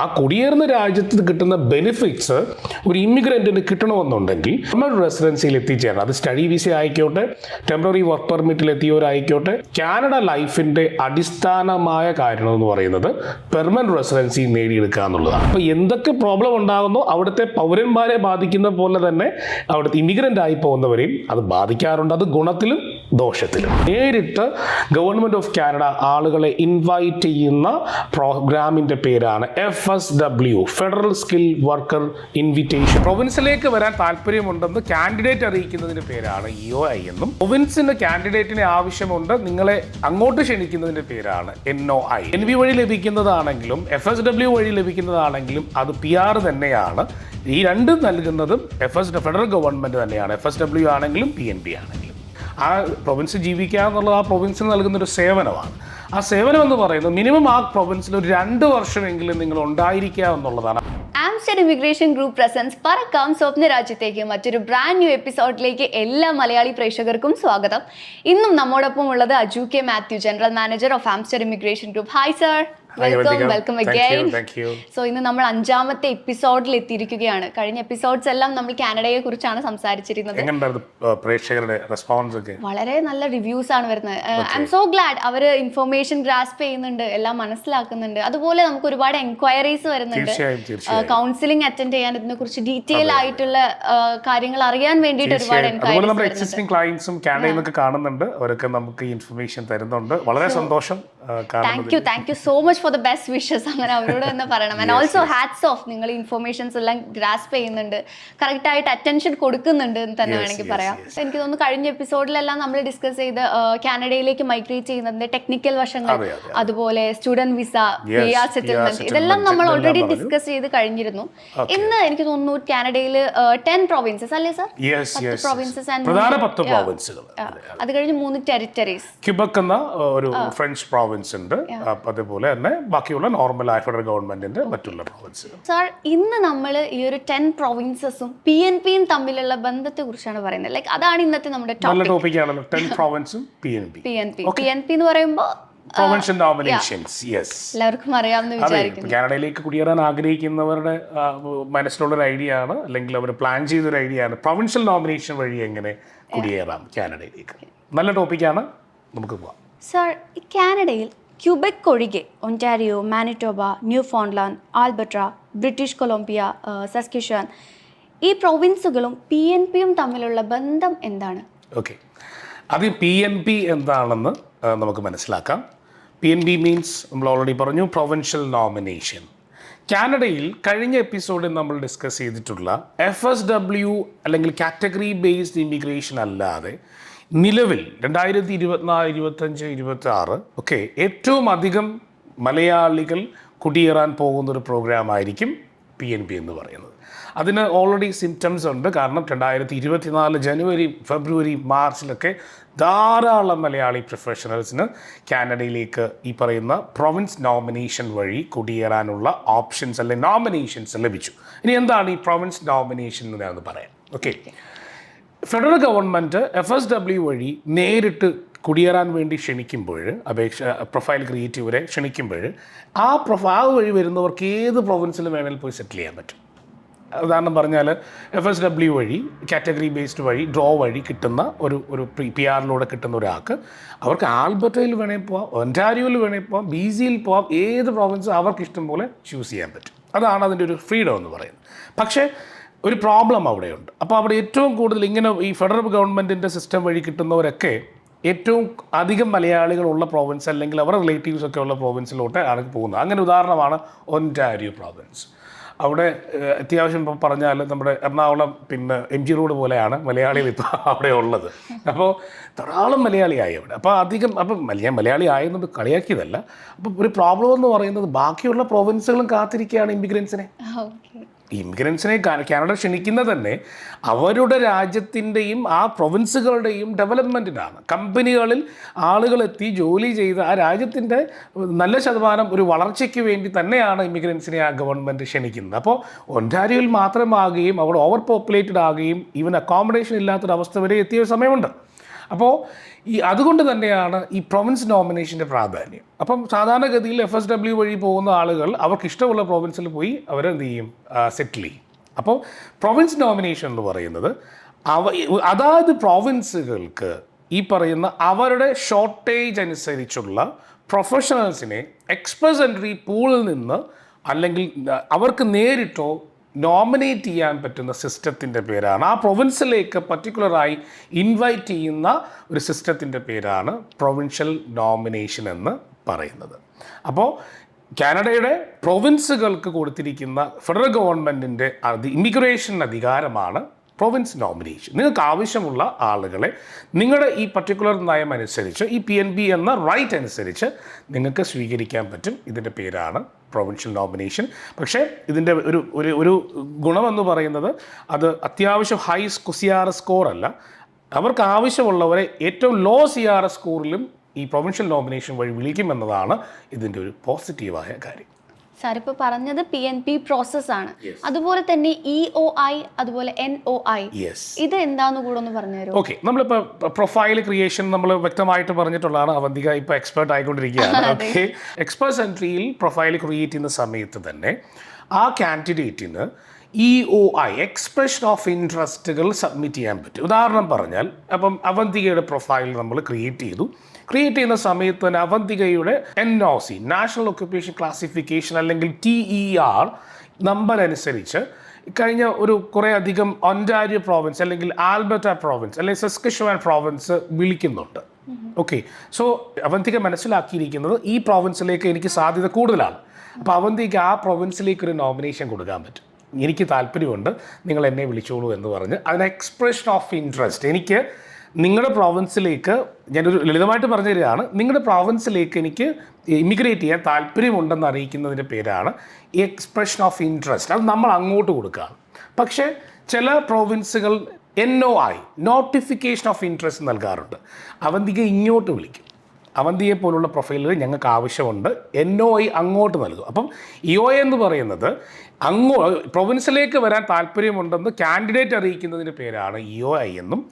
ആ കുടിയേറുന്ന രാജ്യത്ത് കിട്ടുന്ന ബെനിഫിറ്റ്സ് ഒരു ഇമിഗ്രന്റിന് കിട്ടണമെന്നുണ്ടെങ്കിൽ നമ്മൾ റെസിഡൻസിയിൽ എത്തിച്ചേരണം. അത് സ്റ്റഡി വിസ ആയിക്കോട്ടെ ടെമ്പററി വർക്ക് പെർമിറ്റിൽ എത്തിയവരായിക്കോട്ടെ. കാനഡ ലൈഫിന്റെ അടിസ്ഥാനമായ കാരണം എന്ന് പറയുന്നത് പെർമനന്റ് റെസിഡൻസി നേടിയെടുക്കുക എന്നുള്ളതാണ്. അപ്പോൾ എന്തൊക്കെ പ്രോബ്ലം ഉണ്ടാകുന്നോ അവിടുത്തെ പൗരന്മാരെ ബാധിക്കുന്ന പോലെ തന്നെ അവിടുത്തെ ഇമിഗ്രന്റ് ആയി പോകുന്നവരെയും അത് ബാധിക്കാറുണ്ട്. അത് ഗുണത്തിലും ദോഷത്തിലും. നേരിട്ട് ഗവൺമെന്റ് ഓഫ് കാനഡ ആളുകളെ ഇൻവൈറ്റ് ചെയ്യുന്ന പ്രോഗ്രാമിന്റെ പേരാണ് F S W federal skill worker invitation പ്രൊവിൻസിലേക്ക് വരാൻ താല്പര്യമുണ്ടെന്ന് കാൻഡിഡേറ്റ് അറിയിക്കുന്നതിന്റെ പേരാണ് ഇ ഒ ഐ എന്നും. പ്രൊവിൻസിന് കാൻഡിഡേറ്റിന് ആവശ്യമുണ്ട് നിങ്ങളെ അങ്ങോട്ട് ക്ഷണിക്കുന്നതിന്റെ പേരാണ് N O I N V വഴി ലഭിക്കുന്നതാണെങ്കിലും എഫ് എസ് ഡബ്ല്യു വഴി ലഭിക്കുന്നതാണെങ്കിലും അത് പി ആർ തന്നെയാണ്. ഈ രണ്ടും നൽകുന്നതും എഫ് എസ് ഫെഡറൽ ഗവൺമെന്റ് തന്നെയാണ്. എഫ് എസ് ഡബ്ല്യു ആണെങ്കിലും പി എൻ ബി ആണെങ്കിലും. ആ പ്രൊവിൻസ് ജീവിക്കുക എന്നുള്ളത് ആ പ്രൊവിൻസിന് നൽകുന്ന ഒരു സേവനമാണ്. ആ സേവനം എന്ന് പറയുന്നത് മിനിമം ആ പ്രൊവിൻസിൽ ഒരു രണ്ട് വർഷമെങ്കിലും നിങ്ങൾ ഉണ്ടായിരിക്കുക എന്നുള്ളതാണ്. ആംസ്റ്റർ ഇമിഗ്രേഷൻ ഗ്രൂപ്പ് പ്രസൻസ് പറക്കാം സ്വപ്ന രാജ്യത്തേക്ക് മറ്റൊരു ബ്രാൻഡ് ന്യൂ എപ്പിസോഡിലേക്ക് എല്ലാ മലയാളി പ്രേക്ഷകർക്കും സ്വാഗതം. ഇന്നും നമ്മോടൊപ്പം ഉള്ളത് Aju K Mathew general manager of Amster immigration group hi sir welcome. Welcome Thank you, again. So ഇന്ന് നമ്മൾ അഞ്ചാമത്തെ എപ്പിസോഡിൽ എത്തിയിരിക്കുകയാണ്. കഴിഞ്ഞ എപ്പിസോഡ്സ് എല്ലാം നമ്മൾ കാനഡയെ കുറിച്ചാണ് സംസാരിച്ചിരുന്നത്. പ്രേക്ഷകരുടെ റെസ്പോൺസ് ഒക്കെ? വളരെ നല്ല റിവ്യൂസ് ആണ് വരുന്നത്. ഐ എം സോ ഗ്ലാഡ് അവർ ഇൻഫർമേഷൻ ഗ്രാസ്പ് ചെയ്യുന്നുണ്ട് എല്ലാം മനസ്സിലാക്കുന്നുണ്ട്. അതുപോലെ നമുക്ക് ഒരുപാട് എൻക്വയറീസ് വരുന്നുണ്ട്. കൗൺസിലിംഗ് അറ്റൻഡ് ചെയ്യാൻ ഇതിനെ കുറിച്ച് ഡീറ്റെയിൽ ആയിട്ടുള്ള കാര്യങ്ങൾ അറിയാൻ വേണ്ടിയിട്ട് ഒരുപാട് എൻക്വയറീസ് ക്ലയൻസും കാനഡയിൽ നിന്നൊക്കെ കാണുന്നുണ്ട്. അവരൊക്കെ നമുക്ക് ഇൻഫർമേഷൻ തരുന്നുണ്ട്. വളരെ സന്തോഷം. Thank you thank you so much for the best wishes അങ്ങനെ അവരോട് തന്നെ പറയണം. ആൻഡ് ഓൾസോ ഹാറ്റ്സ് ഓഫ് നിങ്ങൾ ഇൻഫർമേഷൻസ് എല്ലാം ഗ്രാസ്പ് ചെയ്യുന്നുണ്ട്. കറക്റ്റ് ആയിട്ട് അറ്റൻഷൻ കൊടുക്കുന്നുണ്ട് എന്ന് തന്നെ വേണമെങ്കിൽ പറയാം. എനിക്ക് തോന്നുന്നു കഴിഞ്ഞ എപ്പിസോഡിലെല്ലാം നമ്മൾ ഡിസ്കസ് ചെയ്ത് കാനഡയിലേക്ക് മൈഗ്രേറ്റ് ചെയ്യുന്നതിന്റെ ടെക്നിക്കൽ വശങ്ങൾ അതെ, അതെ, അതുപോലെ student visa P R settlement ഇതെല്ലാം നമ്മൾ ഓൾറെഡി ഡിസ്കസ് ചെയ്ത് കഴിഞ്ഞിരുന്നു. ഇന്ന് എനിക്ക് തോന്നുന്നു കാനഡയിൽ ടെൻ പ്രൊവിൻസസ് അല്ലേ സർ പ്രൊവിൻസസ് ആൻഡ് പ്രധാന പത്ത് പ്രോവിൻസുകൾ അത് കഴിഞ്ഞ് മൂന്ന് ടെറിറ്ററീസ് ക്യുബക്ക് എന്ന ഒരു ഫ്രഞ്ച് പ്രോവിൻസ് ഉണ്ട്. അതേപോലെ തന്നെ ബാക്കിയുള്ള നോർമൽ ആയ ഫെഡറൽ ഗവൺമെന്റിന്റെ മറ്റുള്ള പ്രോവിൻസുകൾ സാർ ഇന്ന് നമ്മൾ ഈ ഒരു ടെൻ പ്രൊവിൻസസും പി എൻ പിയും തമ്മിലുള്ള ബന്ധത്തെ കുറിച്ചാണ് പറയുന്നത്. ലൈക്ക് അതാണ് ഇന്നത്തെ നമ്മുടെ നല്ല ടോപ്പിക് ടോപ്പിക്കാണല്ലോ ten പ്രോവിൻസും P N P P N P P N P എന്ന് പറയുമ്പോൾ നോമിനേഷൻസ് യെസ് എല്ലാവർക്കും വിചാരിക്കുന്നു. കാനഡയിലേക്ക് കുടിയേറാൻ ആഗ്രഹിക്കുന്നവരുടെ മനസ്സിലുള്ള ഒരു ഐഡിയ ആണ്. അല്ലെങ്കിൽ അവർ പ്ലാൻ ചെയ്ത ഒരു ഐഡിയ ആണ്. പ്രൊവിൻഷ്യൽ നോമിനേഷൻ വഴി എങ്ങനെ കുടിയേറാം കാനഡയിലേക്ക്. നല്ല ടോപ്പിക്കാണ് നമുക്ക് പോവാം. സാർ കാനഡയിൽ ക്യൂബെക് ഒഴികെ Ontario Manitoba Newfoundland Alberta British Columbia Saskatchewan ഈ പ്രൊവിൻസുകളും പി എൻ പിയും തമ്മിലുള്ള ബന്ധം എന്താണ്? ഓക്കെ. ആദ്യം പി എൻ പി എന്താണെന്ന് നമുക്ക് മനസ്സിലാക്കാം. പി എൻ പി മീൻസ് നമ്മൾ ഓൾറെഡി പറഞ്ഞു പ്രൊവിൻഷ്യൽ നോമിനേഷൻ കാനഡയിൽ കഴിഞ്ഞ എപ്പിസോഡിൽ നമ്മൾ ഡിസ്കസ് ചെയ്തിട്ടുള്ള എഫ് എസ് ഡബ്ല്യു അല്ലെങ്കിൽ കാറ്റഗറി ബേസ്ഡ് ഇമിഗ്രേഷൻ അല്ലാതെ നിലവിൽ രണ്ടായിരത്തി ഇരുപത്തിനാല് ഇരുപത്തഞ്ച് ഇരുപത്തി ആറ് ഒക്കെ ഏറ്റവും അധികം മലയാളികൾ കുടിയേറാൻ പോകുന്ന ഒരു പ്രോഗ്രാം ആയിരിക്കും പി എൻ പി എന്ന് പറയുന്നത്. അതിന് ഓൾറെഡി സിംറ്റംസ് ഉണ്ട്. കാരണം രണ്ടായിരത്തി ഇരുപത്തിനാല് ജനുവരി ഫെബ്രുവരി മാർച്ചിലൊക്കെ ധാരാളം മലയാളി പ്രൊഫഷണൽസിന് കാനഡയിലേക്ക് ഈ പറയുന്ന പ്രൊവിൻസ് നോമിനേഷൻ വഴി കുടിയേറാനുള്ള ഓപ്ഷൻസ് അല്ലെങ്കിൽ നോമിനേഷൻസ് ലഭിച്ചു. ഇനി എന്താണ് ഈ പ്രൊവിൻസ് നോമിനേഷൻ എന്ന് പറയാം. Okay federal government F S W വഴി നേരിട്ട് കുടിയേറാൻ വേണ്ടി ക്ഷണിക്കുമ്പോൾ അപേക്ഷ പ്രൊഫൈൽ ക്രിയേറ്റ് ഇവരെ ക്ഷണിക്കുമ്പോൾ ആ പ്രൊഫ ആ വഴി വരുന്നവർക്ക് ഏത് പ്രൊവിൻസിൽ വേണമെങ്കിലും പോയി സെറ്റിൽ ചെയ്യാൻ പറ്റും. ഉദാഹരണം പറഞ്ഞാൽ എഫ് എസ് ഡബ്ല്യു വഴി കാറ്റഗറി ബേസ്ഡ് വഴി ഡ്രോ വഴി കിട്ടുന്ന ഒരു ഒരു പി ആറിലൂടെ കിട്ടുന്ന ഒരാൾക്ക് അവർക്ക് ആൽബർട്ടയിൽ വേണേൽ പോവാം ഒന്റാരിയോയിൽ വേണേൽ പോവാം ബി സിയിൽ പോവാം ഏത് പ്രോവിൻസ് അവർക്ക് ഇഷ്ടം പോലെ ചൂസ് ചെയ്യാൻ പറ്റും. അതാണ് അതിന്റെ ഒരു ഫ്രീഡം എന്ന് പറയുന്നത്. പക്ഷേ ഒരു പ്രോബ്ലം അവിടെയുണ്ട്. അപ്പോൾ അവിടെ ഏറ്റവും കൂടുതൽ ഇങ്ങനെ ഈ ഫെഡറൽ ഗവൺമെന്റിന്റെ സിസ്റ്റം വഴി കിട്ടുന്നവരൊക്കെ ഏറ്റവും അധികം മലയാളികളുള്ള പ്രോവിൻസ് അല്ലെങ്കിൽ അവരുടെ റിലേറ്റീവ്സ് ഒക്കെ ഉള്ള പ്രോവിൻസിലോട്ട് ആണ് പോകുന്നത്. അങ്ങനെ ഉദാഹരണമാണ് ഒന്റാരിയോ പ്രോവിൻസ് അവിടെ അത്യാവശ്യം ഇപ്പം പറഞ്ഞാൽ നമ്മുടെ എറണാകുളം പിന്നെ എം ജി റോഡ് പോലെയാണ് മലയാളികൾ ഇപ്പോൾ അവിടെ ഉള്ളത്. അപ്പോൾ ധാരാളം മലയാളിയായി അവിടെ. അപ്പോൾ അധികം അപ്പം മലയാ മലയാളി ആയതുകൊണ്ട് കളിയാക്കിയതല്ല. അപ്പോൾ ഒരു പ്രോബ്ലം എന്ന് പറയുന്നത് ബാക്കിയുള്ള പ്രോവിൻസുകളും കാത്തിരിക്കുകയാണ് ഇമിഗ്രൻസിനെ ഇമിഗ്രൻസിനെ കാനഡ ക്ഷണിക്കുന്നത് തന്നെ അവരുടെ രാജ്യത്തിന്റെയും ആ പ്രൊവിൻസുകളുടെയും ഡെവലപ്മെന്റിനാണ്. കമ്പനികളിൽ ആളുകളെത്തി ജോലി ചെയ്ത് ആ രാജ്യത്തിന്റെ നല്ല ശതമാനം ഒരു വളർച്ചയ്ക്ക് വേണ്ടി തന്നെയാണ് ഇമിഗ്രൻസിനെ ആ ഗവൺമെന്റ് ക്ഷണിക്കുന്നത്. അപ്പോൾ ഒന്റാരിയോയിൽ മാത്രമാകുകയും അവിടെ ഓവർ പോപ്പുലേറ്റഡ് ആകുകയും ഈവൻ അക്കോമഡേഷൻ ഇല്ലാത്തൊരവസ്ഥ വരെ എത്തിയ സമയമുണ്ട്. അപ്പോൾ ഈ അതുകൊണ്ട് തന്നെയാണ് ഈ പ്രൊവിൻസ് നോമിനേഷന്റെ പ്രാധാന്യം. അപ്പം സാധാരണഗതിയിൽ എഫ് എസ് ഡബ്ല്യു വഴി പോകുന്ന ആളുകൾ അവർക്ക് ഇഷ്ടമുള്ള പ്രൊവിൻസിൽ പോയി അവരെന്ത് ചെയ്യും? സെറ്റിൽ ചെയ്യും. അപ്പോൾ പ്രൊവിൻസ് നോമിനേഷൻ എന്ന് പറയുന്നത് അവ അതാത് പ്രോവിൻസുകൾക്ക് ഈ പറയുന്ന അവരുടെ ഷോർട്ടേജ് അനുസരിച്ചുള്ള പ്രൊഫഷണൽസിനെ എക്സ്പ്രസ് എൻട്രി പൂളിൽ നിന്ന് അല്ലെങ്കിൽ അവർക്ക് നേരിട്ടോ നോമിനേറ്റ് ചെയ്യാൻ പറ്റുന്ന സിസ്റ്റത്തിന്റെ പേരാണ്. ആ പ്രൊവിൻസിലേക്ക് പർട്ടിക്കുലറായി ഇൻവൈറ്റ് ചെയ്യുന്ന ഒരു സിസ്റ്റത്തിന്റെ പേരാണ് പ്രൊവിൻഷ്യൽ നോമിനേഷൻ എന്ന് പറയുന്നത്. അപ്പോൾ കാനഡയുടെ പ്രൊവിൻസുകൾക്ക് കൊടുത്തിരിക്കുന്ന ഫെഡറൽ ഗവൺമെന്റിന്റെ അധി ഇമിഗ്രേഷൻ അധികാരമാണ് പ്രൊവിൻസ് നോമിനേഷൻ. നിങ്ങൾക്ക് ആവശ്യമുള്ള ആളുകളെ നിങ്ങളുടെ ഈ പർട്ടിക്കുലർ നയം അനുസരിച്ച് ഈ പി എൻ ബി എന്ന റൈറ്റ് അനുസരിച്ച് നിങ്ങൾക്ക് സ്വീകരിക്കാൻ പറ്റും. ഇതിന്റെ പേരാണ് പ്രൊവിൻഷ്യൽ നോമിനേഷൻ പക്ഷേ ഇതിന്റെ ഒരു ഒരു ഒരു ഗുണമെന്ന് പറയുന്നത് അത് അത്യാവശ്യം ഹൈ സി ആർ സ്കോർ അല്ല. അവർക്ക് ആവശ്യമുള്ളവരെ ഏറ്റവും ലോ സി ആർ സ്കോറിലും ഈ പ്രൊവിൻഷ്യൽ നോമിനേഷൻ വഴി വിളിക്കുമെന്നതാണ് ഇതിന്റെ ഒരു പോസിറ്റീവായ കാര്യം. സാർ ഇപ്പോൾ പറഞ്ഞത് പി എൻ പി പ്രോസസ് ആണ്. അതുപോലെ തന്നെ ഇ ഒ ഐ അതുപോലെ എൻ ഒ ഐ ഇത് എന്താന്ന് കൂടെ ഒന്ന് പറഞ്ഞു തരുമോ? ഓക്കെ നമ്മളിപ്പോൾ പ്രൊഫൈൽ ക്രിയേഷൻ നമ്മൾ വ്യക്തമായിട്ട് പറഞ്ഞിട്ടുള്ളതാണ്. അവന്തിക ഇപ്പോൾ എക്സ്പേർട്ട് ആയിക്കൊണ്ടിരിക്കുകയാണ്. ഓക്കെ എക്സ്പേർട്ട് എൻട്രിയിൽ പ്രൊഫൈൽ ക്രിയേറ്റ് ചെയ്യുന്ന സമയത്ത് തന്നെ ആ കാൻഡിഡേറ്റിന് E O I expression of ഇൻട്രസ്റ്റുകൾ submit ചെയ്യാൻ പറ്റും. ഉദാഹരണം പറഞ്ഞാൽ അപ്പം അവന്തികയുടെ പ്രൊഫൈൽ നമ്മൾ ക്രിയേറ്റ് ചെയ്തു. ക്രിയേറ്റ് ചെയ്യുന്ന സമയത്ത് തന്നെ അവന്തികയുടെ N O C national occupation classification അല്ലെങ്കിൽ ടി ഇ ആർ നമ്പർ അനുസരിച്ച് കഴിഞ്ഞ ഒരു കുറേ അധികം ഒൻഡാരിയ പ്രോവിൻസ് അല്ലെങ്കിൽ ആൽബർട്ട പ്രോവിൻസ് അല്ലെങ്കിൽ സസ്കഷ്വാൻ പ്രോവിൻസ് വിളിക്കുന്നുണ്ട്. ഓക്കെ സോ അവന്തിക മനസ്സിലാക്കിയിരിക്കുന്നത് ഈ പ്രോവിൻസിലേക്ക് എനിക്ക് സാധ്യത കൂടുതലാണ്. അപ്പോൾ അവന്തിക്ക് ആ പ്രൊവിൻസിലേക്ക് ഒരു നോമിനേഷൻ കൊടുക്കാൻ പറ്റും. എനിക്ക് താല്പര്യമുണ്ട് നിങ്ങൾ എന്നെ വിളിച്ചോളൂ എന്ന് പറഞ്ഞ്. അതിന് എക്സ്പ്രഷൻ ഓഫ് ഇൻട്രസ്റ്റ് എനിക്ക് നിങ്ങളുടെ പ്രോവിൻസിലേക്ക് ഞാനൊരു ലളിതമായിട്ട് പറഞ്ഞു തരികയാണ് നിങ്ങളുടെ പ്രോവിൻസിലേക്ക് എനിക്ക് ഇമിഗ്രേറ്റ് ചെയ്യാൻ താല്പര്യമുണ്ടെന്ന് അറിയിക്കുന്നതിന്റെ പേരാണ് എക്സ്പ്രഷൻ ഓഫ് ഇൻട്രസ്റ്റ് അത് നമ്മൾ അങ്ങോട്ട് കൊടുക്കുകയാണ്. പക്ഷേ ചില പ്രോവിൻസുകൾ N O I notification of interest നൽകാറുണ്ട്. അവന്തിക ഇങ്ങോട്ട് വിളിക്കും. അവന്തിയെ പോലുള്ള പ്രൊഫൈലുകൾ ഞങ്ങൾക്ക് ആവശ്യമുണ്ട്. എൻ ഒ ഐ അങ്ങോട്ട് നൽകും. അപ്പം ഇ ഒ എന്ന് പറയുന്നത് അങ്ങോ പ്രൊവിൻസിലേക്ക് വരാൻ താല്പര്യമുണ്ടെന്ന് കാൻഡിഡേറ്റ് അറിയിക്കുന്നതിന്റെ പേരാണ് ഇ ഒ ഐ എന്നും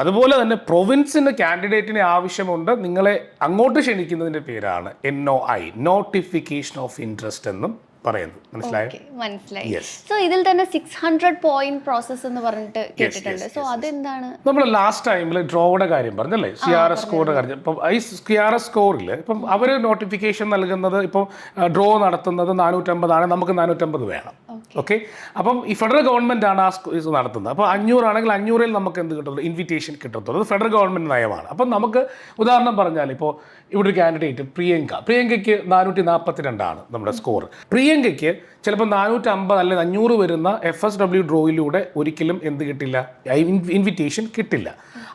അതുപോലെ തന്നെ പ്രൊവിൻസിന് കാൻഡിഡേറ്റിന് ആവശ്യമുണ്ട്. നിങ്ങളെ അങ്ങോട്ട് ക്ഷണിക്കുന്നതിന്റെ പേരാണ് N O I notification of interest എന്നും പറയുന്നത്. മനസ്സിലായോ? മനസ്സിലായി. സോ ഇതിൽ തന്നെ സിക്സ് ഹൺഡ്രഡ് പോയിന്റ് പ്രോസസ് എന്ന് പറഞ്ഞിട്ട് കേട്ടിട്ടുണ്ട്. സോ അതെന്താണ്? നമ്മൾ ലാസ്റ്റ് ടൈമിൽ ഡ്രോയുടെ കാര്യം പറഞ്ഞല്ലേ? സി ആർ എസ് സ്കോറിന്റെ കാര്യം. ഇപ്പം ഈ സി ആർ എസ് സ്കോറിൽ ഇപ്പം അവർ നോട്ടിഫിക്കേഷൻ നൽകുന്നത് ഇപ്പം ഡ്രോ നടത്തുന്നത് നാനൂറ്റമ്പതാണ്. നമുക്ക് നാനൂറ്റമ്പത് വേണം. ഓക്കെ അപ്പം ഈ ഫെഡറൽ ഗവൺമെന്റ് ആണ് ആ ഇത് നടത്തുന്നത്. അപ്പോൾ അഞ്ഞൂറാണെങ്കിൽ അഞ്ഞൂറിൽ നമുക്ക് എന്ത് കിട്ടത്തുള്ളൂ ഇൻവിറ്റേഷൻ കിട്ടത്തുള്ളൂ. അത് ഫെഡറൽ ഗവൺമെന്റ് നയമാണ്. അപ്പം നമുക്ക് ഉദാഹരണം പറഞ്ഞാൽ ഇപ്പോൾ ഇവിടെ ഒരു കാൻഡിഡേറ്റ് പ്രിയങ്ക. പ്രിയങ്കയ്ക്ക് നാനൂറ്റി നാൽപ്പത്തി രണ്ടാണ് നമ്മുടെ സ്കോർ പ്രിയങ്കയ്ക്ക് ചിലപ്പോൾ നാനൂറ്റി അമ്പത് അല്ലെങ്കിൽ അഞ്ഞൂറ് വരുന്ന എഫ് എസ് ഡബ്ല്യു ഡ്രോയിലൂടെ ഒരിക്കലും എന്ത് കിട്ടില്ല? ഇൻവിറ്റേഷൻ കിട്ടില്ല.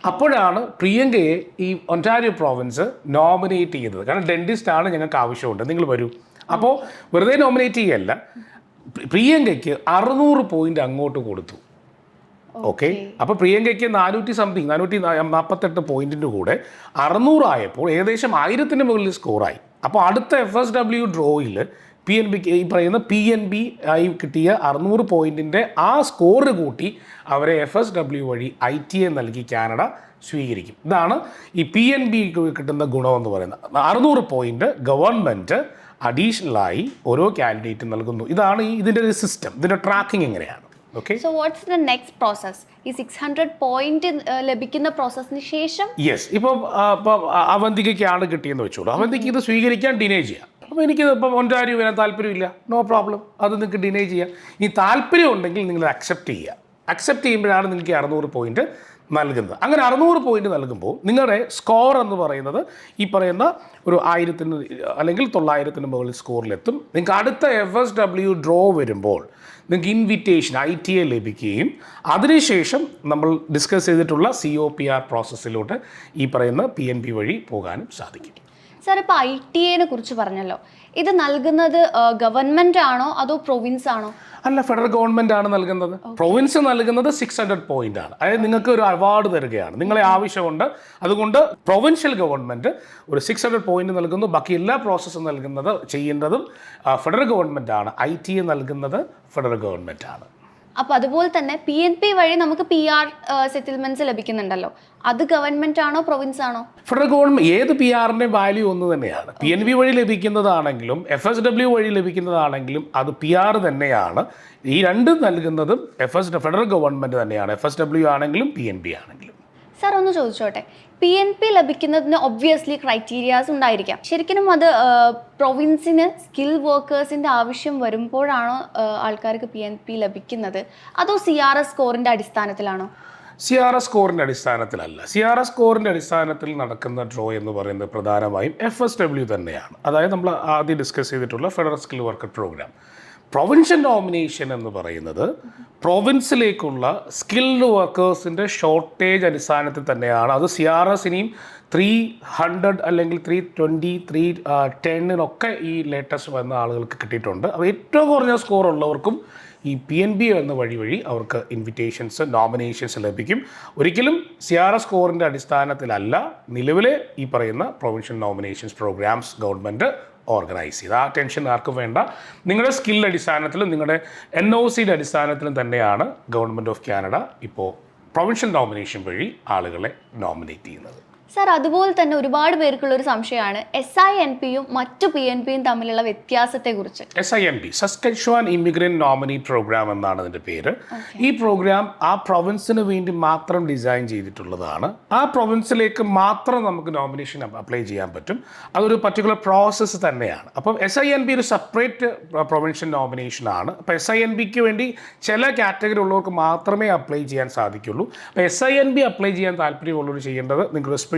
അപ്പോഴാണ് പ്രിയങ്കയെ ഈ ഒന്റാരിയോ പ്രോവിൻസ് നോമിനേറ്റ് ചെയ്തത് കാരണം ഡെന്റിസ്റ്റ് ആണ് ഞങ്ങൾക്ക് ആവശ്യമുണ്ട്. നിങ്ങൾ വരൂ. അപ്പോൾ വെറുതെ നോമിനേറ്റ് ചെയ്യല്ല. പ്രിയങ്കയ്ക്ക് അറുന്നൂറ് പോയിന്റ് അങ്ങോട്ട് കൊടുത്തു. ഓക്കെ? അപ്പോൾ പ്രിയങ്കയ്ക്ക് നാനൂറ്റി സംതിങ് നാനൂറ്റി നാൽപ്പത്തെട്ട് പോയിന്റിന്റെ കൂടെ അറുന്നൂറായപ്പോൾ ഏകദേശം ആയിരത്തിന് മുകളിൽ സ്കോറായി. അപ്പോൾ അടുത്ത എഫ് എസ് ഡബ്ല്യു ഡ്രോയിൽ പി എൻ ബിക്ക് ഈ പറയുന്ന പി എൻ ബി ആയി കിട്ടിയ അറുന്നൂറ് പോയിന്റിന്റെ ആ സ്കോർ കൂട്ടി അവരെ എഫ് എസ് ഡബ്ല്യു വഴി ഐ ടി എ നൽകി കാനഡ സ്വീകരിക്കും. ഇതാണ് ഈ പി എൻ ബി കിട്ടുന്ന ഗുണമെന്ന് പറയുന്നത്. അറുന്നൂറ് പോയിന്റ് ഗവൺമെന്റ് അഡീഷണലായി ഓരോ കാൻഡിഡേറ്റും നൽകുന്നു. ഇതാണ് ഇതിന്റെ ഒരു സിസ്റ്റം ഇതിന്റെ ട്രാക്കിംഗ് എങ്ങനെയാണ്? Okay so what's the next process ഈ സിക്സ് ഹൺഡ്രഡ് പോയിന്റ് ലഭിക്കുന്ന പ്രോസസ്സിന് ശേഷം? യെസ് ഇപ്പം ആ, ഇപ്പം അവന്തികയ്ക്കാണ് കിട്ടിയെന്ന് വെച്ചോളൂ. അവന്തിക്ക് ഇത് സ്വീകരിക്കാൻ ഡിനേ ചെയ്യാം. അപ്പോൾ എനിക്ക് ഇപ്പം ഒന്റാരിയോ വരാൻ താല്പര്യമില്ല. നോ പ്രോബ്ലം അത് നിങ്ങൾക്ക് ഡിനേ ചെയ്യാം. ഈ താല്പര്യം ഉണ്ടെങ്കിൽ നിങ്ങൾ അക്സെപ്റ്റ് ചെയ്യുക. അക്സെപ്റ്റ് ചെയ്യുമ്പോഴാണ് നിങ്ങൾക്ക് അറുന്നൂറ് പോയിന്റ് നൽകുന്നത്. അങ്ങനെ അറുന്നൂറ് പോയിന്റ് നൽകുമ്പോൾ നിങ്ങളുടെ സ്കോർ എന്ന് പറയുന്നത് ഈ പറയുന്ന ഒരു ആയിരത്തിന് അല്ലെങ്കിൽ തൊള്ളായിരത്തിന് മുകളിൽ സ്കോറിലെത്തും നിങ്ങൾക്ക് അടുത്ത എഫ് എസ് ഡബ്ല്യു ഡ്രോ വരുമ്പോൾ നിങ്ങൾക്ക് ഇൻവിറ്റേഷൻ ഐ ടി എ ലഭിക്കുകയും അതിനുശേഷം നമ്മൾ ഡിസ്കസ് ചെയ്തിട്ടുള്ള സി ഒ പി ആർ പ്രോസസ്സിലോട്ട് ഈ പറയുന്ന പി എൻ പി വഴി പോകാനും സാധിക്കും. സാർ ഇപ്പോൾ ഐ ടി എനെ കുറിച്ച് പറഞ്ഞല്ലോ. ഇത് നൽകുന്നത് ഗവൺമെന്റ് ആണോ അതോ പ്രൊവിൻസ് ആണോ അല്ല ഫെഡറൽ ഗവൺമെന്റ് ആണ് നൽകുന്നത് പ്രൊവിൻസ് നൽകുന്നത് സിക്സ് ഹൺഡ്രഡ് പോയിന്റ് ആണ്. അതായത് നിങ്ങൾക്ക് ഒരു അവാർഡ് തരികയാണ്. നിങ്ങളെ ആവശ്യമുണ്ട്. അതുകൊണ്ട് പ്രൊവിൻഷ്യൽ ഗവൺമെന്റ് ഒരു സിക്സ് ഹൺഡ്രഡ് പോയിന്റ് നൽകുന്നു. ബാക്കി എല്ലാ പ്രോസസ്സും നൽകുന്നത് ചെയ്യേണ്ടതും ഫെഡറൽ ഗവൺമെന്റ് ആണ്. ഐ ടി എ നൽകുന്നത് ഫെഡറൽ ഗവൺമെന്റ് ആണ്. അപ്പോൾ അതുപോലെ തന്നെ പി എൻ പി വഴി നമുക്ക് പി ആർ സെറ്റിൽമെന്റ്സ് ലഭിക്കുന്നുണ്ടല്ലോ. അത് ഗവൺമെന്റ് ആണോ പ്രൊവിൻസ് ആണോ? ഫെഡറൽ ഗവൺമെന്റ് ഏത് പി ആറിന്റെ വാല്യൂ ഒന്ന് തന്നെയാണ്. പി എൻ പി വഴി ലഭിക്കുന്നതാണെങ്കിലും എഫ് എസ് ഡബ്ല്യു വഴി ലഭിക്കുന്നതാണെങ്കിലും അത് പി ആർ തന്നെയാണ്. ഈ രണ്ടും നൽകുന്നതും എഫ് എസ് ഫെഡറൽ ഗവൺമെന്റ് തന്നെയാണ്. എഫ് എസ് ഡബ്ല്യു ആണെങ്കിലും പി എൻ പി ആണെങ്കിലും. സാർ ഒന്ന് ചോദിച്ചോട്ടെ? പി എൻ പി ലഭിക്കുന്നതിന് ഒബ്വിയസ്ലി ക്രൈറ്റീരിയാസ് ഉണ്ടായിരിക്കാം. ശരിക്കും അത് പ്രൊവിൻസിന് സ്കിൽ വർക്കേഴ്സിന്റെ ആവശ്യം വരുമ്പോഴാണോ ആൾക്കാർക്ക് പി എൻ പി ലഭിക്കുന്നത്? അതോ സി ആർ എസ് സ്കോറിന്റെ അടിസ്ഥാനത്തിലാണോ? സി ആർ എസ് സ്കോറിന്റെ അടിസ്ഥാനത്തിലല്ല. സി ആർ എസ് സ്കോറിന്റെ അടിസ്ഥാനത്തിൽ നടക്കുന്ന ഡ്രോ എന്ന് പറയുന്നത് പ്രധാനമായും എഫ് എസ് ഡബ്ല്യു തന്നെയാണ്. അതായത് നമ്മൾ ആദ്യം ഡിസ്കസ് ചെയ്തിട്ടുള്ള federal skill worker program provincial nomination എന്ന് പറയുന്നത് പ്രൊവിൻസിലേക്കുള്ള സ്കിൽഡ് വർക്കേഴ്സിന്റെ ഷോർട്ടേജ് അടിസ്ഥാനത്തിൽ തന്നെയാണ്. അത് സി ആർ എസ് ഇനിയും ത്രീ ഹൺഡ്രഡ് അല്ലെങ്കിൽ ത്രീ ട്വന്റി ത്രീ ടെന്നിനൊക്കെ ഈ ലേറ്റസ്റ്റ് വന്ന ആളുകൾക്ക് കിട്ടിയിട്ടുണ്ട്. അത് ഏറ്റവും കുറഞ്ഞ സ്കോർ ഉള്ളവർക്കും ഈ പി എൻ ബി എന്ന വഴി വഴി അവർക്ക് ഇൻവിറ്റേഷൻസ് നോമിനേഷൻസ് ലഭിക്കും. ഒരിക്കലും സി ആർ എസ് സ്കോറിന്റെ അടിസ്ഥാനത്തിലല്ല നിലവിലെ ഈ പറയുന്ന provincial nominations programs government organise ചെയ്ത്. ആ ടെൻഷൻ ആർക്കും വേണ്ട. നിങ്ങളുടെ സ്കിൽ അടിസ്ഥാനത്തിലും നിങ്ങളുടെ എൻ ഒ സിയുടെ അടിസ്ഥാനത്തിലും തന്നെയാണ് ഗവൺമെന്റ് ഓഫ് കാനഡ ഇപ്പോൾ പ്രൊവിൻഷ്യൽ നോമിനേഷൻ വഴി ആളുകളെ നോമിനേറ്റ് ചെയ്യുന്നത്. സാർ അതുപോലെ തന്നെ ഒരുപാട് പേർക്കുള്ള ഒരു സംശയമാണ്. എസ് ഐ എൻ പിയും മറ്റു പി എൻ പിയും തമ്മിലുള്ള വ്യത്യാസത്തെക്കുറിച്ച്. S I N P Saskatchewan immigrant nominee program എന്നാണ് അതിന്റെ പേര്. ഈ പ്രോഗ്രാം ആ പ്രൊവിൻസിന് വേണ്ടി മാത്രം ഡിസൈൻ ചെയ്തിട്ടുള്ളതാണ്. ആ പ്രൊവിൻസിലേക്ക് മാത്രം നമുക്ക് നോമിനേഷൻ അപ്ലൈ ചെയ്യാൻ പറ്റും. അതൊരു പർട്ടിക്കുലർ പ്രോസസ്സ് തന്നെയാണ്. അപ്പം എസ് ഐ എൻ പി ഒരു സെപ്പറേറ്റ് പ്രൊവിൻഷ്യൽ നോമിനേഷൻ ആണ്. അപ്പോൾ എസ് ഐ എൻ പിക്ക് വേണ്ടി ചില കാറ്റഗറി ഉള്ളവർക്ക് മാത്രമേ അപ്ലൈ ചെയ്യാൻ സാധിക്കുള്ളൂ. അപ്പോൾ S I N B apply ചെയ്യാൻ താല്പര്യമുള്ളവർ ചെയ്യേണ്ടത് നിങ്ങൾക്ക് സ്പെഷ്യൽ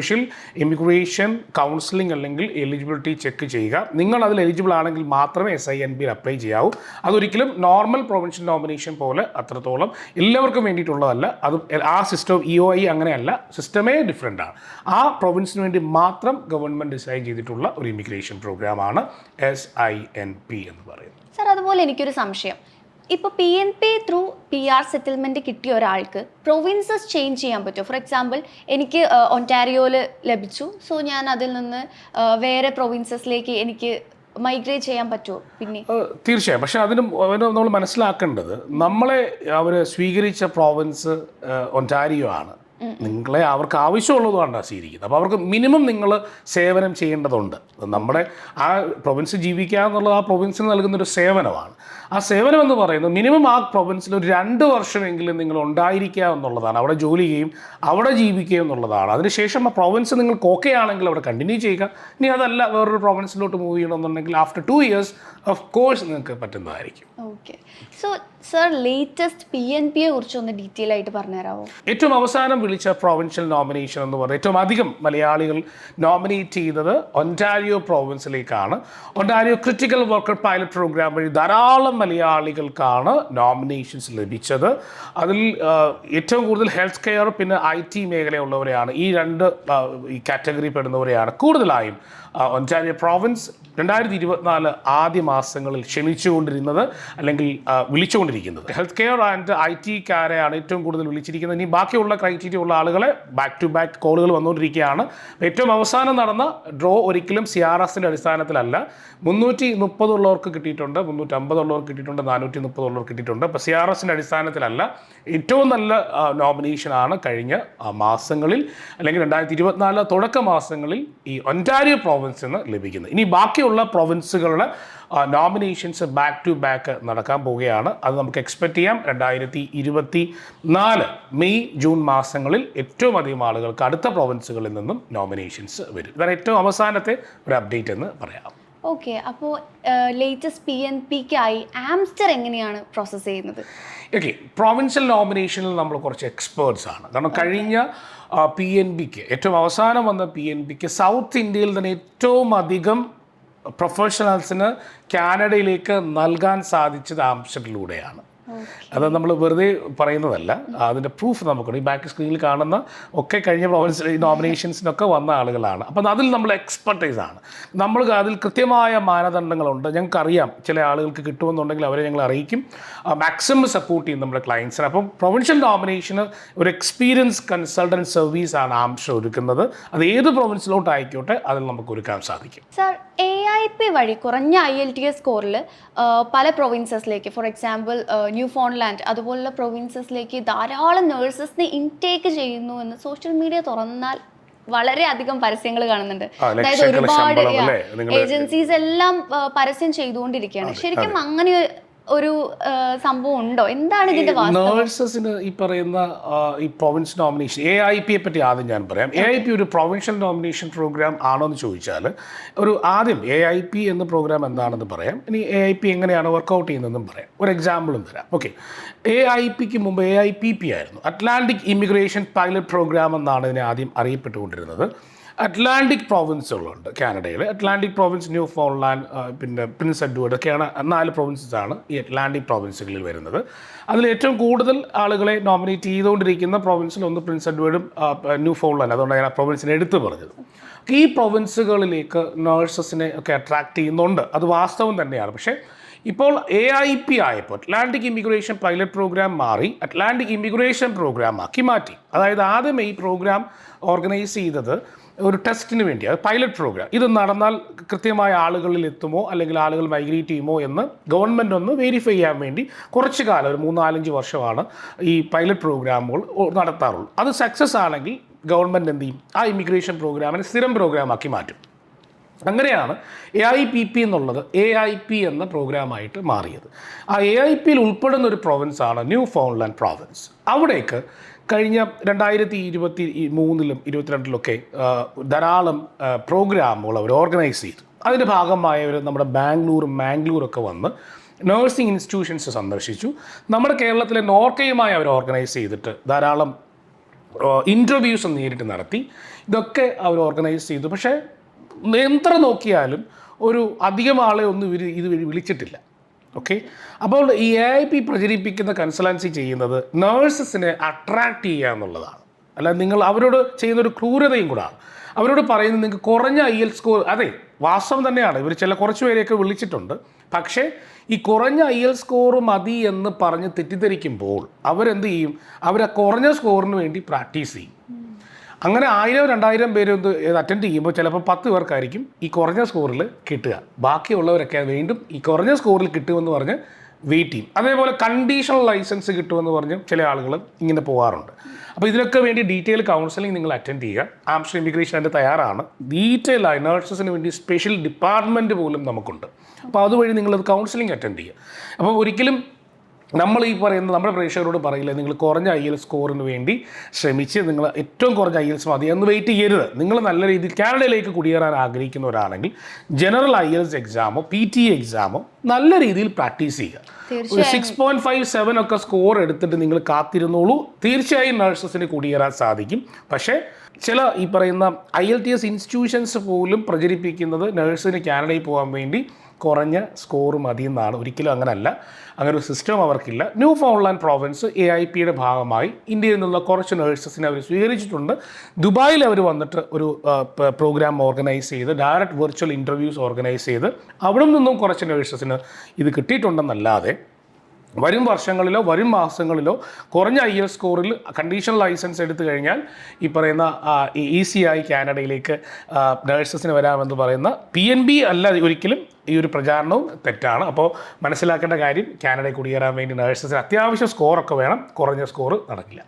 ഇമിഗ്രേഷൻ കൗൺസിലിംഗ് അല്ലെങ്കിൽ എലിജിബിലിറ്റി ചെക്ക് ചെയ്യുക. നിങ്ങൾ അതിൽ എലിജിബിൾ ആണെങ്കിൽ മാത്രമേ എസ് ഐ എൻ ബിയിൽ അപ്ലൈ ചെയ്യാവൂ. അതൊരിക്കലും നോർമൽ പ്രൊവിൻഷ്യൽ നോമിനേഷൻ പോലെ അത്രത്തോളം എല്ലാവർക്കും വേണ്ടിയിട്ടുള്ളതല്ല. അത് ആ സിസ്റ്റം ഇ ഒ ഐ അങ്ങനെയല്ല. സിസ്റ്റമേ ഡിഫറെന്റ് ആണ്. ആ പ്രൊവിൻസിന് വേണ്ടി മാത്രം ഗവൺമെന്റ് ഡിസൈൻ ചെയ്തിട്ടുള്ള ഒരു ഇമിഗ്രേഷൻ പ്രോഗ്രാമാണ് എസ് ഐ എൻ പി എന്ന് പറയുന്നത്. സർ അതുപോലെ എനിക്കൊരു സംശയം. ഇപ്പോൾ P N P through P R settlement കിട്ടിയ ഒരാൾക്ക് പ്രൊവിൻസസ് ചേഞ്ച് ചെയ്യാൻ പറ്റുമോ? ഫോർ എക്സാമ്പിൾ എനിക്ക് ഒന്റാരിയോയിൽ ലഭിച്ചു. സോ ഞാൻ അതിൽ നിന്ന് വേറെ പ്രൊവിൻസസിലേക്ക് എനിക്ക് മൈഗ്രേറ്റ് ചെയ്യാൻ പറ്റുമോ? പിന്നെ തീർച്ചയായും. പക്ഷെ അതിനും നമ്മൾ മനസ്സിലാക്കേണ്ടത് നമ്മളെ അവർ സ്വീകരിച്ച പ്രോവിൻസ് ഒന്റാരിയോ ആണ്. നിങ്ങളെ അവർക്ക് ആവശ്യമുള്ളതുകൊണ്ടാണ് സ്വീകരിക്കുന്നത്. അപ്പോൾ അവർക്ക് മിനിമം നിങ്ങൾ സേവനം ചെയ്യേണ്ടതുണ്ട്. നമ്മുടെ ആ പ്രൊവിൻസ് ജീവിക്കുക എന്നുള്ളത് ആ പ്രൊവിൻസിന് നൽകുന്നൊരു സേവനമാണ്. ആ സേവനം എന്ന് പറയുന്നത് മിനിമം ആ പ്രൊവിൻസിൽ ഒരു രണ്ട് വർഷമെങ്കിലും നിങ്ങൾ ഉണ്ടായിരിക്കുക എന്നുള്ളതാണ്. അവിടെ ജോലി ചെയ്യും അവിടെ ജീവിക്കുക എന്നുള്ളതാണ്. അതിനുശേഷം ആ പ്രൊവിൻസ് നിങ്ങൾക്ക് ഓക്കെ ആണെങ്കിൽ അവിടെ കണ്ടിന്യൂ ചെയ്യുക. ഇനി അതല്ല വേറൊരു പ്രൊവിൻസിലോട്ട് മൂവ് ചെയ്യണമെന്നുണ്ടെങ്കിൽ after two years of course നിങ്ങൾക്ക് പറ്റുന്നതായിരിക്കും. Okay so sir latest P N പിയെ കുറിച്ച് ഒന്ന് ഡീറ്റെയിൽ ആയിട്ട് പറഞ്ഞുതരാമോ? ഏറ്റവും അവസാനം വിളിച്ച പ്രൊവിൻഷ്യൽ നോമിനേഷൻ എന്ന് പറയുന്നത് ഏറ്റവും അധികം മലയാളികൾ നോമിനേറ്റ് ചെയ്തത് Ontario പ്രൊവിൻസിലേക്കാണ് Ontario critical worker pilot program വഴി ധാരാളം മലയാളികൾക്കാണ് നോമിനേഷൻസ് ലഭിച്ചത്. അതിൽ ഏറ്റവും കൂടുതൽ ഹെൽത്ത് കെയർ പിന്നെ ഐ ടി മേഖലയുള്ളവരെയാണ്. ഈ രണ്ട് ഈ കാറ്റഗറി പെടുന്നവരെയാണ്. കൂടുതലായും ഒന്റാരിയോ പ്രോവിൻസ് രണ്ടായിരത്തി ഇരുപത്തിനാല് ആദ്യ മാസങ്ങളിൽ ക്ഷണിച്ചുകൊണ്ടിരുന്നത് അല്ലെങ്കിൽ വിളിച്ചുകൊണ്ടിരിക്കുന്നത്. ഹെൽത്ത് കെയർ ആൻഡ് ഐ ടിക്കാരെയാണ് ഏറ്റവും കൂടുതൽ വിളിച്ചിരിക്കുന്നത്. ഇനി ബാക്കിയുള്ള ക്രൈറ്റീരിയ ഉള്ള ആളുകളെ ബാക്ക് ടു ബാക്ക് കോളുകൾ വന്നുകൊണ്ടിരിക്കുകയാണ്. ഏറ്റവും അവസാനം നടന്ന ഡ്രോ ഒരിക്കലും സി ആർ എസിന്റെ അടിസ്ഥാനത്തിലല്ല. മുന്നൂറ്റി മുപ്പതുള്ളവർക്ക് കിട്ടിയിട്ടുണ്ട് മുന്നൂറ്റി അമ്പതുള്ളവർക്ക് കിട്ടിയിട്ടുണ്ട് നാനൂറ്റി മുപ്പതുള്ളവർക്ക് കിട്ടിയിട്ടുണ്ട്. അപ്പോൾ സി ആർ എസിന്റെ അടിസ്ഥാനത്തിലല്ല ഏറ്റവും നല്ല നോമിനേഷനാണ് കഴിഞ്ഞ മാസങ്ങളിൽ അല്ലെങ്കിൽ രണ്ടായിരത്തി ഇരുപത്തിനാല് തുടക്ക മാസങ്ങളിൽ ഈ ഒന്റാരിയോ പ്രോവിൻസിൽ നിന്ന് ലഭിക്കുന്നത് ഇനി ബാക്കിയുള്ള പ്രൊവിൻസുകളുടെ നോമിനേഷൻസ് ബാക്ക് ടു ബാക്ക് നടക്കാൻ പോവുകയാണ്. അത് നമുക്ക് എക്സ്പെക്ട് ചെയ്യാം. രണ്ടായിരത്തി ഇരുപത്തി നാല് മെയ് ജൂൺ മാസങ്ങളിൽ ഏറ്റവും അധികം ആളുകൾക്ക് അടുത്ത പ്രൊവിൻസുകളിൽ നിന്നും നോമിനേഷൻസ് വരും. ഇതാണ് ഏറ്റവും അവസാനത്തെ ഒരു അപ്ഡേറ്റ് എന്ന് പറയാം. ഓക്കെ അപ്പോൾ ലേറ്റസ്റ്റ് പി എൻ പിക്കായി ആംസ്റ്റർ എങ്ങനെയാണ് പ്രോസസ്സ് ചെയ്യുന്നത്? ഓക്കെ പ്രൊവിൻഷ്യൽ നോമിനേഷനിൽ നമ്മൾ കുറച്ച് എക്സ്പേർട്സ് ആണ്. കാരണം കഴിഞ്ഞ പി എൻ ബിക്ക് ഏറ്റവും അവസാനം വന്ന പി എൻ ബിക്ക് സൗത്ത് ഇന്ത്യയിൽ തന്നെ ഏറ്റവും അധികം പ്രൊഫഷണൽസിന് കാനഡയിലേക്ക് നൽകാൻ സാധിച്ചത് ആംസ്റ്ററിലൂടെയാണ് അത് നമ്മൾ വെറുതെ പറയുന്നതല്ല. അതിന്റെ പ്രൂഫ് നമുക്കുണ്ട്. ഈ ബാക്ക് സ്ക്രീനിൽ കാണുന്ന ഒക്കെ കഴിഞ്ഞ പ്രൊവിൻസ് നോമിനേഷൻസിനൊക്കെ വന്ന ആളുകളാണ്. അപ്പം അതിൽ നമ്മൾ എക്സ്പെർട്ടൈസ് ആണ്. നമ്മൾ അതിൽ കൃത്യമായ മാനദണ്ഡങ്ങളുണ്ട്. ഞങ്ങൾക്കറിയാം ചില ആളുകൾക്ക് കിട്ടുമെന്നുണ്ടെങ്കിൽ അവരെ ഞങ്ങൾ അറിയിക്കും. മാക്സിമം സപ്പോർട്ട് ചെയ്യും നമ്മുടെ ക്ലയൻസിന് അപ്പം പ്രൊവിൻഷ്യൽ നോമിനേഷന് ഒരു എക്സ്പീരിയൻസ് കൺസൾട്ടന്റ് സർവീസാണ് ആംഷ ഒരുക്കുന്നത്. അത് ഏത് പ്രൊവിൻസിലോട്ട് ആയിക്കോട്ടെ അതിൽ നമുക്ക് ഒരുക്കാൻ സാധിക്കും. സാർ എ ഐ പി വഴി കുറഞ്ഞ ഐ എൽ ടി എസ് സ്കോറിൽ പല പ്രൊവിൻസസിലേക്ക് ഫോർ എക്സാമ്പിൾ ന്യൂ ഫോൺലാൻഡ് അതുപോലുള്ള പ്രൊവിൻസസിലേക്ക് ധാരാളം നേഴ്സസിനെ ഇൻടേക്ക് ചെയ്യുന്നു എന്ന് സോഷ്യൽ മീഡിയ തുറന്നാൽ വളരെ അധികം പരസ്യങ്ങൾ കാണുന്നുണ്ട് അതായത് ഒരുപാട്? ഏജൻസീസ് എല്ലാം പരസ്യം ചെയ്തുകൊണ്ടിരിക്കുകയാണ് ശരിക്കും അങ്ങനെ ഒരു സംഭവം ഉണ്ടോ? എന്താണ് ഇതിന്റെ നേഴ്സസിന് ഈ പറയുന്ന ഈ പ്രൊവിൻസ് നോമിനേഷൻ എ ഐ പിയെ പറ്റി ആദ്യം ഞാൻ പറയാം. എ ഐ പി ഒരു പ്രൊവിൻഷ്യൽ നോമിനേഷൻ പ്രോഗ്രാം ആണോ എന്ന് ചോദിച്ചാൽ ഒരു ആദ്യം എ ഐ പി എന്ന പ്രോഗ്രാം എന്താണെന്ന് പറയാം. ഇനി എ ഐ പി എങ്ങനെയാണ് വർക്കൗട്ട് ചെയ്യുന്നതെന്നും പറയാം. ഒരു എക്സാമ്പിളും തരാം. ഓക്കെ എ ഐ പിക്ക് മുമ്പ് എ ഐ പി പി ആയിരുന്നു. അറ്റ്ലാന്റിക് ഇമിഗ്രേഷൻ പൈലറ്റ് പ്രോഗ്രാം എന്നാണ് ഇതിനെ ആദ്യം അറിയപ്പെട്ടുകൊണ്ടിരുന്നത്. അറ്റ്ലാന്റിക് പ്രോവിൻസുകളുണ്ട് കാനഡയിൽ അറ്റ്ലാന്റിക് പ്രോവിൻസ് ന്യൂ ഫോൺലാൻഡ് പിന്നെ പ്രിൻസ് എഡ്വേർഡ് ഒക്കെയാണ് നാല് പ്രോവിൻസസ് ആണ് ഈ അറ്റ്ലാന്റിക് പ്രോവിൻസുകളിൽ വരുന്നത്. അതിൽ ഏറ്റവും കൂടുതൽ ആളുകളെ നോമിനേറ്റ് ചെയ്തുകൊണ്ടിരിക്കുന്ന പ്രോവിൻസിൽ ഒന്ന് പ്രിൻസ് എഡ്വേർഡും ന്യൂ ഫോൺലാൻഡ് അതുകൊണ്ടാണ് ഞാൻ ആ പ്രോവിൻസിനെ എടുത്തു പറഞ്ഞത്. ഈ പ്രൊവിൻസുകളിലേക്ക് നേഴ്സസിനെ ഒക്കെ അട്രാക്ട് ചെയ്യുന്നുണ്ട്. അത് വാസ്തവം തന്നെയാണ്. പക്ഷേ ഇപ്പോൾ എ ഐ പി ആയപ്പോൾ അറ്റ്ലാന്റിക് ഇമിഗ്രേഷൻ പൈലറ്റ് പ്രോഗ്രാം മാറി അറ്റ്ലാന്റിക് ഇമിഗ്രേഷൻ പ്രോഗ്രാം ആക്കി മാറ്റി. അതായത് ആദ്യം ഈ പ്രോഗ്രാം ഓർഗനൈസ് ചെയ്തത് ഒരു ടെസ്റ്റിന് വേണ്ടി അത് പൈലറ്റ് പ്രോഗ്രാം ഇത് നടന്നാൽ കൃത്യമായ ആളുകളിൽ എത്തുമോ അല്ലെങ്കിൽ ആളുകൾ മൈഗ്രേറ്റ് ചെയ്യുമോ എന്ന് ഗവൺമെന്റ് ഒന്ന് വെരിഫൈ ചെയ്യാൻ വേണ്ടി കുറച്ച് കാലം ഒരു മൂന്നാലഞ്ച് വർഷമാണ് ഈ പൈലറ്റ് പ്രോഗ്രാമുകൾ നടത്താറുള്ളൂ. അത് സക്സസ് ആണെങ്കിൽ ഗവൺമെന്റ് എന്ത് ചെയ്യും? ആ ഇമിഗ്രേഷൻ പ്രോഗ്രാമിനെ സ്ഥിരം പ്രോഗ്രാമാക്കി മാറ്റും. അങ്ങനെയാണ് എ ഐ പി പി എന്നുള്ളത് എ ഐ പി എന്ന പ്രോഗ്രാമായിട്ട് മാറിയത്. ആ എ ഐ പിയിൽ ഉൾപ്പെടുന്ന ഒരു പ്രൊവിൻസാണ് ന്യൂ ഫോൺലാൻഡ് പ്രോവിൻസ് അവിടേക്ക് കഴിഞ്ഞ രണ്ടായിരത്തി ഇരുപത്തി മൂന്നിലും ഇരുപത്തിരണ്ടിലൊക്കെ ധാരാളം പ്രോഗ്രാമുകൾ അവർ ഓർഗനൈസ് ചെയ്തു. അതിന്റെ ഭാഗമായവർ നമ്മുടെ ബാംഗ്ലൂരും മാംഗ്ലൂരൊക്കെ വന്ന് നേഴ്സിംഗ് ഇൻസ്റ്റിറ്റ്യൂഷൻസ് സന്ദർശിച്ചു. നമ്മുടെ കേരളത്തിലെ നോർക്കയുമായി അവർ ഓർഗനൈസ് ചെയ്തിട്ട് ധാരാളം ഇന്റർവ്യൂസ് നേരിട്ട് നടത്തി. ഇതൊക്കെ അവർ ഓർഗനൈസ് ചെയ്തു. പക്ഷേ എത്ര നോക്കിയാലും ഒരു അധികം ആളെ ഒന്നും ഇവർ ഇത് വിളിച്ചിട്ടില്ല. ഓക്കെ അപ്പോൾ ഈ എ ഐ പി പ്രചരിപ്പിക്കുന്ന കൺസൾട്ടൻസി ചെയ്യുന്നത് നേഴ്സസിനെ അട്രാക്റ്റ് ചെയ്യുക എന്നുള്ളതാണ്. അല്ല നിങ്ങൾ അവരോട് ചെയ്യുന്ന ഒരു ക്രൂരതയും കൂടാണ് അവരോട് പറയുന്നത് നിങ്ങൾക്ക് കുറഞ്ഞ ഐ എൽ സ്കോർ അതെ വാസ്തവം തന്നെയാണ്. ഇവർ ചില കുറച്ച് പേരെയൊക്കെ വിളിച്ചിട്ടുണ്ട്. പക്ഷേ ഈ കുറഞ്ഞ ഐ എൽ സ്കോർ മതി എന്ന് പറഞ്ഞ് തെറ്റിദ്ധരിക്കുമ്പോൾ അവരെന്ത് ചെയ്യും? അവർ ആ കുറഞ്ഞ സ്കോറിന് വേണ്ടി പ്രാക്ടീസ് ചെയ്യും. അങ്ങനെ ആയിരം രണ്ടായിരം പേര് ഒന്ന് അറ്റൻഡ് ചെയ്യുമ്പോൾ ചിലപ്പോൾ പത്ത് പേർക്കായിരിക്കും ഈ കുറഞ്ഞ സ്കോറിൽ കിട്ടുക. ബാക്കിയുള്ളവരൊക്കെ വീണ്ടും ഈ കുറഞ്ഞ സ്കോറിൽ കിട്ടുമെന്ന് പറഞ്ഞ് വെയിറ്റ് ചെയ്യും. അതേപോലെ കണ്ടീഷണൽ ലൈസൻസ് കിട്ടുമെന്ന് പറഞ്ഞ് ചില ആളുകൾ ഇങ്ങനെ പോകാറുണ്ട് അപ്പോൾ ഇതിനൊക്കെ വേണ്ടി ഡീറ്റെയിൽ കൗൺസിലിംഗ് നിങ്ങൾ അറ്റൻഡ് ചെയ്യുക. ആംസ്റ്റർ ഇമിഗ്രേഷൻ അതിന്റെ തയ്യാറാണ്. ഡീറ്റെയിൽ ആയി നഴ്സസിന് വേണ്ടി സ്പെഷ്യൽ ഡിപ്പാർട്ട്മെന്റ് പോലും നമുക്കുണ്ട്. അപ്പോൾ അതുവഴി നിങ്ങളത് കൗൺസിലിംഗ് അറ്റൻഡ് ചെയ്യുക. അപ്പോൾ ഒരിക്കലും നമ്മൾ ഈ പറയുന്ന നമ്മുടെ പ്രേക്ഷകരോട് പറയില്ല നിങ്ങൾ കുറഞ്ഞ ഐ എൽ സ്കോറിന് വേണ്ടി ശ്രമിച്ച് നിങ്ങൾ ഏറ്റവും കുറഞ്ഞ ഐ എൽസ് മതി എന്ന് വെയിറ്റ് ചെയ്യരുത്. നിങ്ങൾ നല്ല രീതിയിൽ കാനഡയിലേക്ക് കുടിയേറാൻ ആഗ്രഹിക്കുന്ന ഒരാണെങ്കിൽ ജനറൽ ഐ എൽസ് എക്സാമോ പി ടി എക്സാമോ നല്ല രീതിയിൽ പ്രാക്ടീസ് ചെയ്യുക. ഒരു സിക്സ് പോയിന്റ് ഫൈവ് സെവൻ ഒക്കെ സ്കോർ എടുത്തിട്ട് നിങ്ങൾ കാത്തിരുന്നോളൂ. തീർച്ചയായും നഴ്സസിന് കുടിയേറാൻ സാധിക്കും. പക്ഷേ ചില ഈ പറയുന്ന I L T S institutions പോലും പ്രചരിപ്പിക്കുന്നത് നഴ്സിന് കാനഡയിൽ പോകാൻ വേണ്ടി കുറഞ്ഞ സ്കോർ മതി എന്നാണ് ഒരിക്കലും അങ്ങനല്ല. അങ്ങനെ ഒരു സിസ്റ്റം അവർക്കില്ല. Newfoundland province A I പിയുടെ ഭാഗമായി ഇന്ത്യയിൽ നിന്നുള്ള കുറച്ച് നഴ്സസിനെ അവർ സ്വീകരിച്ചിട്ടുണ്ട്. ദുബായിൽ അവർ വന്നിട്ട് ഒരു പ്രോഗ്രാം ഓർഗനൈസ് ചെയ്ത് ഡയറക്റ്റ് വെർച്വൽ ഇന്റർവ്യൂസ് ഓർഗനൈസ് ചെയ്ത് അവിടെ നിന്നും കുറച്ച് നഴ്സസിന് ഇത് കിട്ടിയിട്ടുണ്ടെന്നല്ലാതെ വരും വർഷങ്ങളിലോ വരും മാസങ്ങളിലോ കുറഞ്ഞ ഐ എസ് സ്കോറിൽ കണ്ടീഷണൽ ലൈസൻസ് എടുത്തു കഴിഞ്ഞാൽ ഈ പറയുന്ന ഈസി ആയി കാനഡയിലേക്ക് നഴ്സസിന് വരാമെന്ന് പറയുന്ന പി എൻ ബി അല്ല ഒരിക്കലും ഈ ഒരു പ്രചാരണവും തെറ്റാണ്. അപ്പോൾ മനസ്സിലാക്കേണ്ട കാര്യം കാനഡയിൽ കുടിയേറാൻ വേണ്ടി നഴ്സസിന് അത്യാവശ്യം സ്കോറൊക്കെ വേണം. കുറഞ്ഞ സ്കോർ നടക്കില്ല.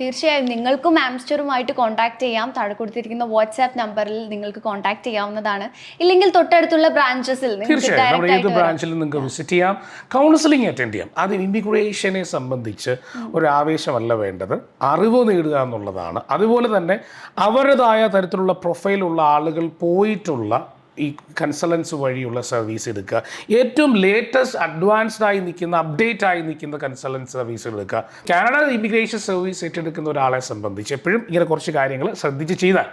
തീർച്ചയായും നിങ്ങൾക്കും ആംസ്റ്ററുമായിട്ട് കോൺടാക്ട് ചെയ്യാം. താഴെ കൊടുത്തിരിക്കുന്ന വാട്സാപ്പ് നമ്പറിൽ നിങ്ങൾക്ക് കോൺടാക്ട് ചെയ്യാവുന്നതാണ്. ഇല്ലെങ്കിൽ തൊട്ടടുത്തുള്ള ബ്രാഞ്ചസിൽ തീർച്ചയായും. ഏത് ബ്രാഞ്ചിലും നിങ്ങൾക്ക് വിസിറ്റ് ചെയ്യാം. കൗൺസിലിംഗ് അറ്റൻഡ് ചെയ്യാം. അത് ഇമിഗ്രേഷനെ സംബന്ധിച്ച് ഒരു ആവേശമല്ല വേണ്ടത്. അറിവ് നേടുക എന്നുള്ളതാണ്. അതുപോലെ തന്നെ അവരുടേതായ തരത്തിലുള്ള പ്രൊഫൈലുള്ള ആളുകൾ പോയിട്ടുള്ള ഈ കൺസൾട്ടൻസ് വഴിയുള്ള സർവീസ് എടുക്കുക. ഏറ്റവും ലേറ്റസ്റ്റ് അഡ്വാൻസ്ഡ് ആയി നിൽക്കുന്ന അപ്ഡേറ്റ് ആയി നിൽക്കുന്ന കൺസൾട്ടൻസ് സർവീസ് എടുക്കുക. കാനഡ ഇമിഗ്രേഷൻ സർവീസ് ഏറ്റെടുക്കുന്ന ഒരാളെ സംബന്ധിച്ച് എപ്പോഴും ഇങ്ങനെ കുറച്ച് കാര്യങ്ങൾ ശ്രദ്ധിച്ച് ചെയ്താൽ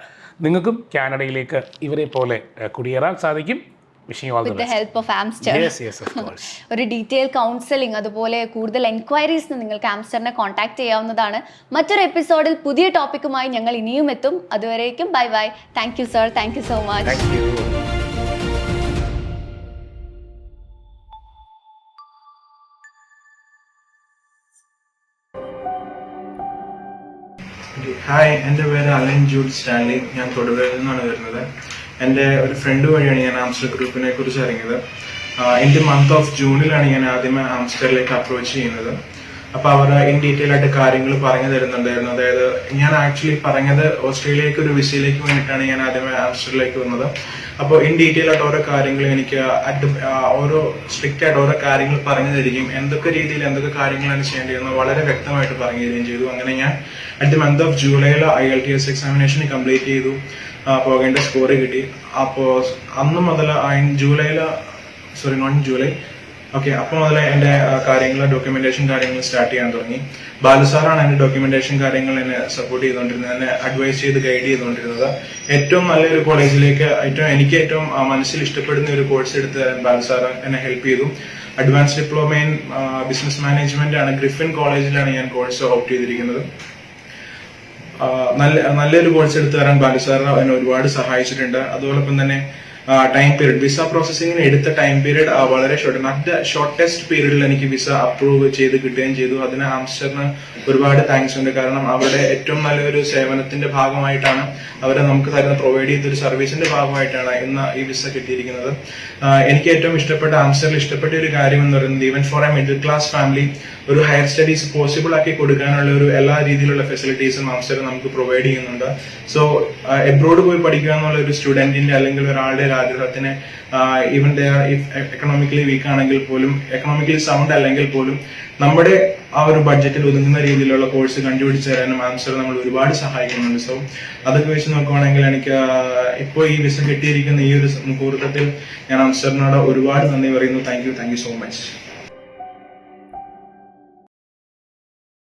നിങ്ങൾക്കും കാനഡയിലേക്ക് ഇവരെ പോലെ കുടിയേറാൻ സാധിക്കും. ഒരു ഡീറ്റെയിൽ കൗൺസിലിംഗ് അതുപോലെ കൂടുതൽ എൻക്വയറീസിന് നിങ്ങൾക്ക് ആംസ്റ്ററിനെ കോൺടാക്ട് ചെയ്യാവുന്നതാണ്. മറ്റൊരു എപ്പിസോഡിൽ പുതിയ ടോപ്പിക്കുമായി ഞങ്ങൾ ഇനിയും എത്തും. അതുവരേക്കും bye bye thank you sir thank you so much hi എന്റെ പേര് അലൻ ജൂഡ് സ്റ്റാൻലി. ഞാൻ തൊടുപുഴയിൽ നിന്നാണ് വരുന്നത്. എന്റെ ഒരു ഫ്രണ്ട് വഴിയാണ് ഞാൻ ആംസ്റ്റർ ഗ്രൂപ്പിനെ കുറിച്ച് അറിഞ്ഞത് ദി മന്ത് ഓഫ് ജൂണിലാണ് ഞാൻ ആദ്യമേ ആംസ്റ്ററിലേക്ക് അപ്രോച്ച് ചെയ്യുന്നത്. അപ്പൊ അവർ ഇൻ ഡീറ്റെയിൽ ആയിട്ട് കാര്യങ്ങൾ പറഞ്ഞു തരുന്നുണ്ടായിരുന്നു. അതായത് ഞാൻ ആക്ച്വലി പറഞ്ഞത് ഓസ്ട്രേലിയക്ക് ഒരു വിസയിലേക്ക് വേണ്ടിയിട്ടാണ് ഞാൻ ആദ്യമേ ആംസ്റ്ററിലേക്ക് വന്നത്. അപ്പോൾ ഇൻ ഡീറ്റെയിൽ ആയിട്ട് ഓരോ കാര്യങ്ങൾ എനിക്ക് ഓരോ സ്ട്രിക്റ്റ് ആയിട്ട് ഓരോ കാര്യങ്ങൾ പറഞ്ഞു തരികയും എന്തൊക്കെ രീതിയിൽ എന്തൊക്കെ കാര്യങ്ങളാണ് ചെയ്യേണ്ടതെന്ന് വളരെ വ്യക്തമായിട്ട് പറഞ്ഞു തരികയും ചെയ്തു. അങ്ങനെ ഞാൻ അറ്റ് ദി മന്ത് ഓഫ് ജൂലൈയിൽ I L T S examination complete ചെയ്തു. പോകേണ്ട സ്കോർ കിട്ടി. അപ്പോൾ അന്ന് മുതൽ ജൂലൈയിൽ സോറി നോൺ ജൂലൈ ഓക്കെ അപ്പോൾ മുതൽ എന്റെ കാര്യങ്ങൾ ഡോക്യുമെന്റേഷൻ കാര്യങ്ങൾ സ്റ്റാർട്ട് ചെയ്യാൻ തുടങ്ങി. ബാലുസാറാണ് എന്റെ ഡോക്യുമെന്റേഷൻ കാര്യങ്ങൾ എന്നെ സപ്പോർട്ട് ചെയ്തുകൊണ്ടിരുന്നത് എന്നെ അഡ്വൈസ് ചെയ്ത് ഗൈഡ് ചെയ്തുകൊണ്ടിരുന്നത്. ഏറ്റവും നല്ലൊരു കോളേജിലേക്ക് ഏറ്റവും എനിക്ക് ഏറ്റവും മനസ്സിൽ ഇഷ്ടപ്പെടുന്ന ഒരു കോഴ്സ് എടുത്ത് തരാൻ ബാലുസാർ എന്നെ ഹെൽപ്പ് ചെയ്തു. Advance diploma in business management ആണ്. ഗ്രിഫിൻ കോളേജിലാണ് ഞാൻ കോഴ്സ് ഓപ്റ്റ് ചെയ്തിരിക്കുന്നത്. നല്ല നല്ലൊരു കോഴ്സ് എടുത്തു തരാൻ ബാലു സാർ ഒരുപാട് സഹായിച്ചിട്ടുണ്ട്. അതോടൊപ്പം തന്നെ ടൈം പീരീഡ് വിസ പ്രോസസ്സിങ്ങിന് എടുത്ത ടൈം പീരീഡ് വളരെ ഷോർട്ട് അറ്റ് ഷോർട്ടസ്റ്റ് പീരീഡിൽ എനിക്ക് വിസ അപ്രൂവ് ചെയ്ത് കിട്ടുകയും ചെയ്തു. അതിന് ആംസ്റ്ററിന് ഒരുപാട് താങ്ക്സ് ഉണ്ട്. കാരണം അവരുടെ ഏറ്റവും നല്ലൊരു സേവനത്തിന്റെ ഭാഗമായിട്ടാണ് അവരെ നമുക്ക് തരുന്ന പ്രൊവൈഡ് ചെയ്ത ഒരു സർവീസിന്റെ ഭാഗമായിട്ടാണ് ഇന്ന് ഈ വിസ കിട്ടിയിരിക്കുന്നത്. എനിക്ക് ഏറ്റവും ഇഷ്ടപ്പെട്ട ആംസ്റ്ററിൽ ഇഷ്ടപ്പെട്ട ഒരു കാര്യം എന്ന് പറയുന്നത് even for a middle class family ഒരു ഹയർ സ്റ്റഡീസ് പോസിബിൾ ആക്കി കൊടുക്കാനുള്ള ഒരു എല്ലാ രീതിയിലുള്ള ഫെസിലിറ്റീസും ആംസ്റ്റർ നമുക്ക് പ്രൊവൈഡ് ചെയ്യുന്നുണ്ട്. സോ എബ്രോഡ് പോയി പഠിക്കുക എന്നുള്ള ഒരു സ്റ്റുഡന്റിന്റെ അല്ലെങ്കിൽ ഒരാളുടെ ഒരു ഈവൻ എക്കണോമിക്കലി വീക്ക് ആണെങ്കിൽ പോലും എക്കണോമിക്കലി സൗണ്ട് അല്ലെങ്കിൽ പോലും നമ്മുടെ ആ ഒരു ബഡ്ജറ്റിൽ ഒതുങ്ങുന്ന രീതിയിലുള്ള കോഴ്സ് കണ്ടുപിടിച്ച് തരാനും ആംസ്റ്റർ നമ്മൾ ഒരുപാട് സഹായിക്കുന്നുണ്ട്. സോ അതൊക്കെ വെച്ച് നോക്കുവാണെങ്കിൽ എനിക്ക് ഇപ്പോൾ ഈ വിസ കിട്ടിയിരിക്കുന്ന ഈ ഒരു മുഹൂർത്തത്തിൽ ഞാൻ ആംസ്റ്ററിനോട് ഒരുപാട് നന്ദി പറയുന്നു. Thank you thank you so much